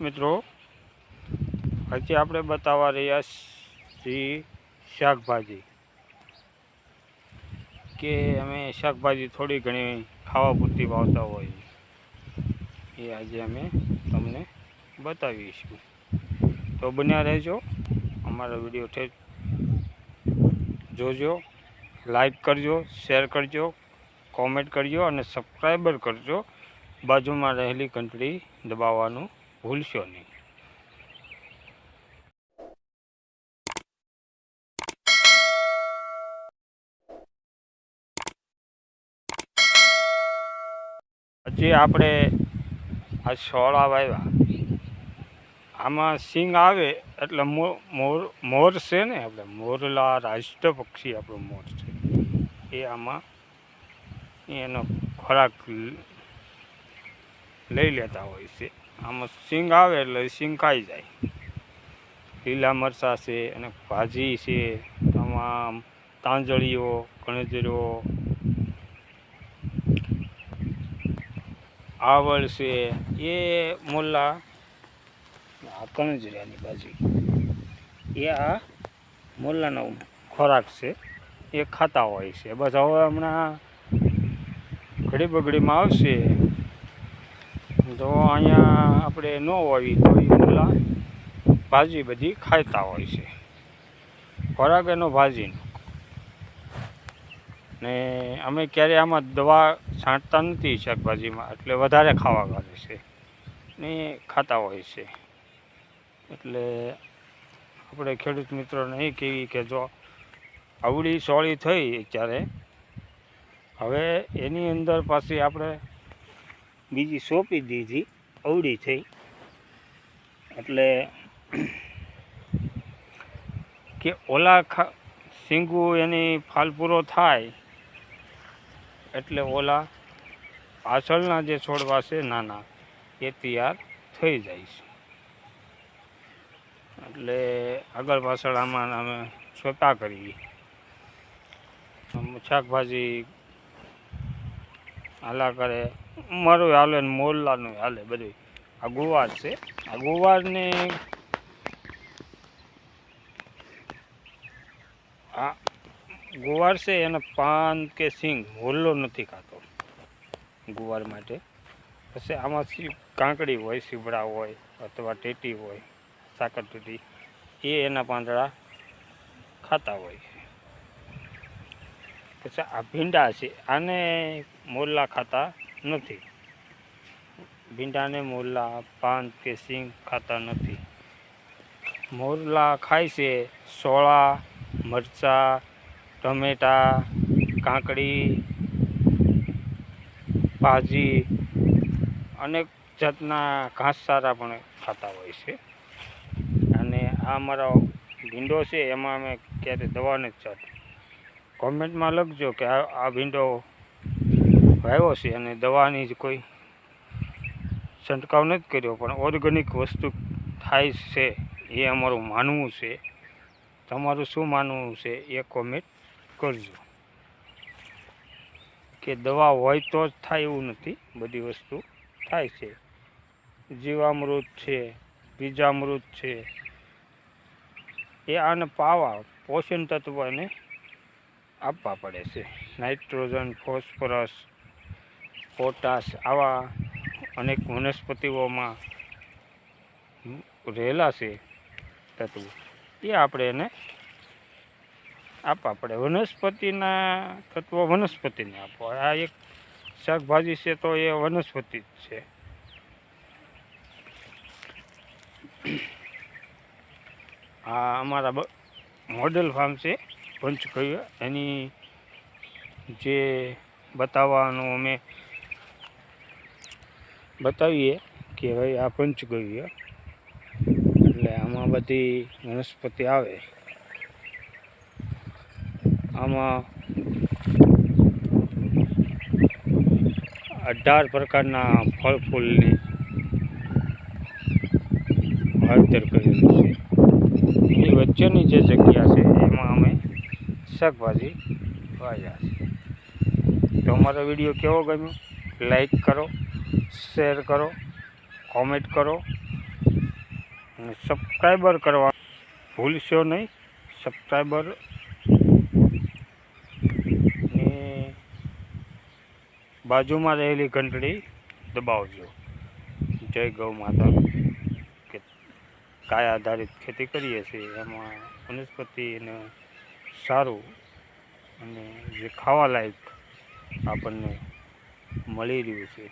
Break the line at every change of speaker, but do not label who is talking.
મિત્રો, આજે આપણે બતાવવા રહ્યા છીએ શાકભાજી. કે અમે શાકભાજી થોડી ઘણી ખાવા પૂરતી વાવતા હોઈએ. એ આજે અમે તમને બતાવીશું. તો બન્યા રહેજો. અમારો વીડિયો ઠેર જોજો, લાઈક કરજો, શેર કરજો, કોમેન્ટ કરજો અને સબસ્ક્રાઈબર કરજો. બાજુમાં રહેલી ઘંટડી દબાવવાનું ભૂલશો નહીં. હજી આપણે આ સોળા વાવ્યા. આમાં સિંગ આવે એટલે મોર મોર છે ને આપણે, મોરલા રાષ્ટ્ર પક્ષી આપણો મોર છે. એ આમાં એનો ખોરાક લઈ લેતા હોય છે. આમાં સિંગ આવે એટલે સિંગ ખાઈ જાય. લીલા મરચાં છે અને ભાજી છે, તમામ તાંજળીઓ કણજરો આવળ છે, એ મોલ્લા આ કણજરાની ભાજી એ આ મોલ્લાનો ખોરાક છે, એ ખાતા હોય છે. બસ હવે હમણાં ઘડી બગડીમાં આવશે. તો અહીંયા આપણે ન હોય તો એ મોલ્લા ભાજી બધી ખાતા હોય છે. ખોરાક એનો ભાજીનો. ને અમે ક્યારેય આમાં દવા છાંટતા નથી શાકભાજીમાં, એટલે વધારે ખાવા કરે છે. ને ખાતા હોય છે. એટલે આપણે ખેડૂત મિત્રોને એ કહેવી કે જો આવડી સોળી થઈ ત્યારે હવે એની અંદર પાછી આપણે બીજી સોંપી દીધી, અવળી થઈ. એટલે કે ઓલા ખા, સિંગુ એની ફાલ પૂરો થાય, એટલે ઓલા પાછળના જે છોડવા છે નાના, એ તૈયાર થઈ જાય છે. એટલે આગળ પાછળ આમાં અમે સોપા કરીએ. શાકભાજી હાલા કરે. મારું હાલે ને મોરલાનું હાલે બધું આ ગુવાર છે. આ ગુવારને આ ગુવાર છે એના પાન કે સિંગ હોલ્લો નથી ખાતો. ગુવાર માટે. પછી આમાં કાંકડી હોય સીબડા હોય, અથવા ટેટી હોય, સાકર ટેટી, એ એના પાંદડા ખાતા હોય. આ ભીંડા છે, આને મોરલા ખાતા નથી. ભીંડાને મોરલા પાન કે સિંગ ખાતા નથી. મોરલા ખાય છે સોળા, મરચાં, ટમેટા, કાંકડી ભાજી અનેક જાતના ઘાસચારા પણ ખાતા હોય છે. અને આ અમારો ભીંડો છે, એમાં અમે ક્યારેય દવા નથી ચાલતી કોમેન્ટમાં લખજો કે આ ભીંડો વાવ્યો છે અને દવાની જ કોઈ છંટકાવ નથી કર્યો, પણ ઓર્ગેનિક વસ્તુ થાય છે, એ અમારું માનવું છે. તમારું શું માનવું છે એ કોમેન્ટ કરજો. કે દવા હોય તો જ થાય એવું નથી, બધી વસ્તુ થાય છે. જીવામૃત છે, બીજામૃત છે, એ આને પાવા, પોષણ તત્વ એને આપવા પડે છે. નાઇટ્રોજન, ફોસ્ફરસ, પોટાશ આવા અનેક વનસ્પતિઓમાં રહેલા છે તત્વો. એ આપણે એને આપવા પડે. વનસ્પતિના તત્વો વનસ્પતિને આપો. આ એક શાકભાજી છે તો એ વનસ્પતિ જ છે. આ અમારા મોડેલ ફાર્મ છે. પંચકવ્ય એની જે બતાવવાનું અમે બતાવીએ કે ભાઈ આ પંચગવ્ય એટલે આમાં બધી વનસ્પતિ આવે. આમાં અઢાર પ્રકારના ફળ ફૂલની વાવેતર કરેલું છે. એની વચ્ચેની જે જગ્યા છે, એમાં અમે શાકભાજી વાવ્યા છે. તો અમારો વીડિયો કેવો ગમ્યો? લાઈક કરો શેર કરો કોમેન્ટ કરો, અને સબસ્ક્રાઈબર કરવા ભૂલશો નહીં. સબસ્ક્રાઈબર બાજુમાં રહેલી ઘંટડી દબાવજો. જય ગૌ માતા કે ગાય આધારિત ખેતી કરીએ છીએ. એમાં વનસ્પતિને સારું અને જે ખાવાલાયક આપણને મળી રહ્યું છે.